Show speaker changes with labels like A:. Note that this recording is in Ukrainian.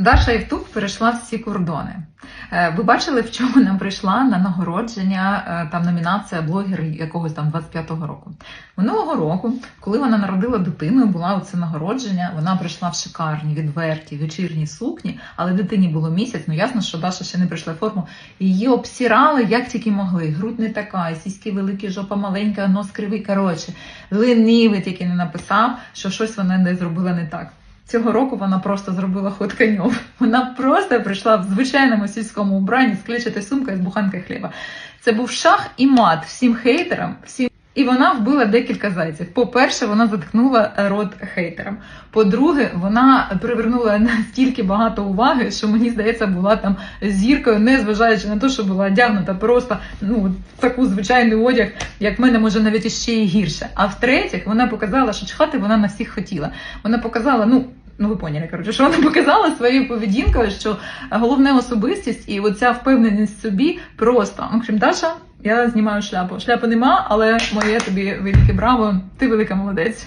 A: Даша Євтук перейшла всі кордони. Е, Ви бачили, в чому нам прийшла на нагородження е, там номінація блогер якогось там 25-го року. Минулого року, коли вона народила дитину, була оце нагородження. Вона прийшла в шикарні, відверті, вечірні сукні, але дитині було місяць. Ну ясно, що Даша ще не прийшла в форму. Її обсірали як тільки могли. Грудь не така, сіськи великі, жопа маленька, нос кривий. Коротше, ленивий тільки не написав, що щось вона не зробила не так. Цього року вона просто зробила ход конем. Вона просто прийшла в звичайному сільському убранні з клячатою сумкою з буханкою хліба. Це був шах і мат всім хейтерам, всім. І вона вбила декілька зайців. По-перше, вона заткнула рот хейтерам. По-друге, вона привернула настільки багато уваги, що мені здається, була там зіркою, не зважаючи на те, що була одягнута просто ну таку звичайний одяг, як в мене може навіть іще і гірше. А в-третє, вона показала, що чхати вона на всіх хотіла. Вона показала, ну. Ну, ви поняли, коротше, що вона показала своєю поведінкою, що головне особистість і оця впевненість в собі просто. Общем, Даша, я знімаю шляпу. Шляпи нема, але моє тобі велике браво. Ти велика молодець.